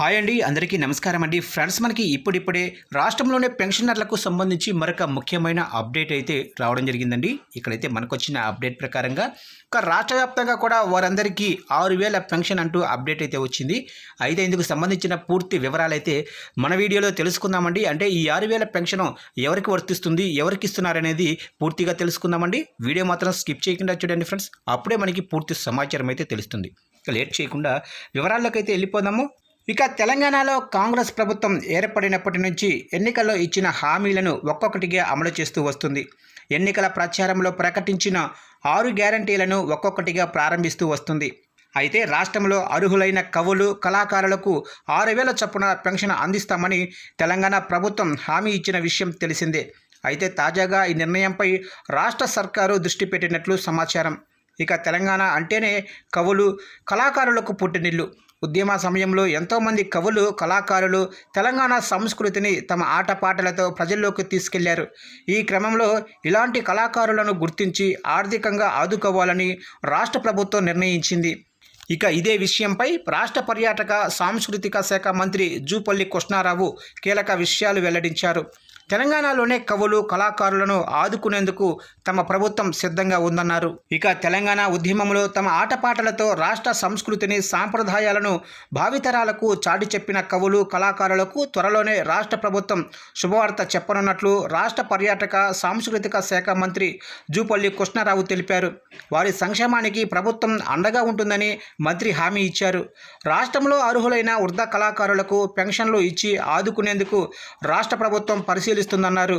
Hi అండి అందరికీ నమస్కారం అండి. ఫ్రెండ్స్ మనకి ఇప్పుడిప్పుడే రాష్ట్రంలోనే పెన్షనర్లకు సంబంధించి మరొక ముఖ్యమైన అప్డేట్ అయితే రావడం జరిగిందండి. ఇక్కడైతే మనకు వచ్చిన అప్డేట్ ప్రకారంగా ఒక రాష్ట్ర వ్యాప్తంగా కూడా వారందరికీ ఆరు వేల పెన్షన్ అంటూ అప్డేట్ అయితే వచ్చింది. అయితే ఇందుకు సంబంధించిన పూర్తి వివరాలు అయితే మన వీడియోలో తెలుసుకుందామండి. అంటే ఈ ఆరు వేల పెన్షన్ ఎవరికి వర్తిస్తుంది ఎవరికి ఇస్తున్నారనేది పూర్తిగా తెలుసుకుందామండి. వీడియో మాత్రం స్కిప్ చేయకుండా చూడండి ఫ్రెండ్స్. అప్పుడే మనకి పూర్తి సమాచారం అయితే తెలుస్తుంది. లేట్ చేయకుండా వివరాల్లోకి అయితే వెళ్ళిపోదాము. ఇక తెలంగాణలో కాంగ్రెస్ ప్రభుత్వం ఏర్పడినప్పటి నుంచి ఎన్నికల్లో ఇచ్చిన హామీలను ఒక్కొక్కటిగా అమలు చేస్తూ వస్తుంది. ఎన్నికల ప్రచారంలో ప్రకటించిన ఆరు గ్యారంటీలను ఒక్కొక్కటిగా ప్రారంభిస్తూ వస్తుంది. అయితే రాష్ట్రంలో అర్హులైన కవులు కళాకారులకు ఆరు వేల చొప్పున పెన్షన్ అందిస్తామని తెలంగాణ ప్రభుత్వం హామీ ఇచ్చిన విషయం తెలిసిందే. అయితే తాజాగా ఈ నిర్ణయంపై రాష్ట్ర సర్కారు దృష్టి పెట్టినట్లు సమాచారం. ఇక తెలంగాణ అంటేనే కవులు కళాకారులకు పుట్టినిల్లు. ఉద్యమ సమయంలో ఎంతోమంది కవులు కళాకారులు తెలంగాణ సంస్కృతిని తమ ఆటపాటలతో ప్రజల్లోకి తీసుకెళ్ళారు. ఈ క్రమంలో ఇలాంటి కళాకారులను గుర్తించి ఆర్థికంగా ఆదుకోవాలని రాష్ట్ర ప్రభుత్వం నిర్ణయించింది. ఇక ఇదే విషయంపై రాష్ట్ర పర్యాటక సాంస్కృతిక శాఖ మంత్రి జూపల్లి కృష్ణారావు కీలక విషయాలు వెల్లడించారు. తెలంగాణలోనే కవులు కళాకారులను ఆదుకునేందుకు తమ ప్రభుత్వం సిద్ధంగా ఉందన్నారు. ఇక తెలంగాణ ఉద్యమంలో తమ ఆటపాటలతో రాష్ట్ర సంస్కృతిని సాంప్రదాయాలను భావితరాలకు చాటి చెప్పిన కవులు కళాకారులకు త్వరలోనే రాష్ట్ర ప్రభుత్వం శుభవార్త చెప్పనున్నట్లు రాష్ట్ర పర్యాటక సాంస్కృతిక శాఖ మంత్రి జూపల్లి కృష్ణారావు తెలిపారు. వారి సంక్షేమానికి ప్రభుత్వం అండగా ఉంటుందని మంత్రి హామీ ఇచ్చారు. రాష్ట్రంలో అర్హులైన వృద్ధ కళాకారులకు పెన్షన్లు ఇచ్చి ఆదుకునేందుకు రాష్ట్ర ప్రభుత్వం పరిశీలిస్తుందన్నారు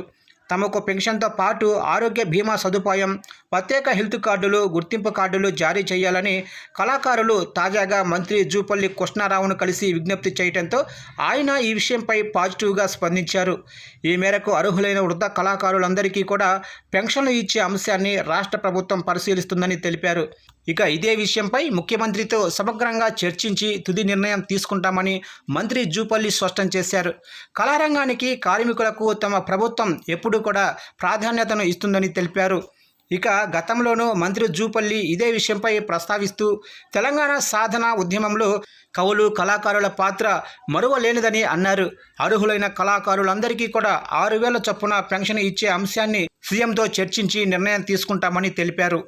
తమకు పెన్షన్తో పాటు ఆరోగ్య బీమా సదుపాయం ప్రత్యేక హెల్త్ కార్డులు గుర్తింపు కార్డులు జారీ చేయాలని కళాకారులు తాజాగా మంత్రి జూపల్లి కృష్ణారావును కలిసి విజ్ఞప్తి చేయడంతో ఆయన ఈ విషయంపై పాజిటివ్గా స్పందించారు. ఈ మేరకు అర్హులైన వృద్ధ కళాకారులందరికీ కూడా పెన్షన్లు ఇచ్చే అంశాన్ని రాష్ట్ర ప్రభుత్వం పరిశీలిస్తుందని తెలిపారు. ఇక ఇదే విషయంపై ముఖ్యమంత్రితో సమగ్రంగా చర్చించి తుది నిర్ణయం తీసుకుంటామని మంత్రి జూపల్లి స్పష్టం చేశారు. కళారంగానికి కార్మికులకు తమ ప్రభుత్వం ఎప్పుడూ కూడా ప్రాధాన్యతను ఇస్తుందని తెలిపారు. ఇక గతంలోనూ మంత్రి జూపల్లి ఇదే విషయంపై ప్రస్తావిస్తూ తెలంగాణ సాధన ఉద్యమంలో కవులు కళాకారుల పాత్ర మరువలేనిదని అన్నారు. అర్హులైన కళాకారులందరికీ కూడా ఆరు వేల చొప్పున పెన్షన్ ఇచ్చే అంశాన్ని సీఎంతో చర్చించి నిర్ణయం తీసుకుంటామని తెలిపారు.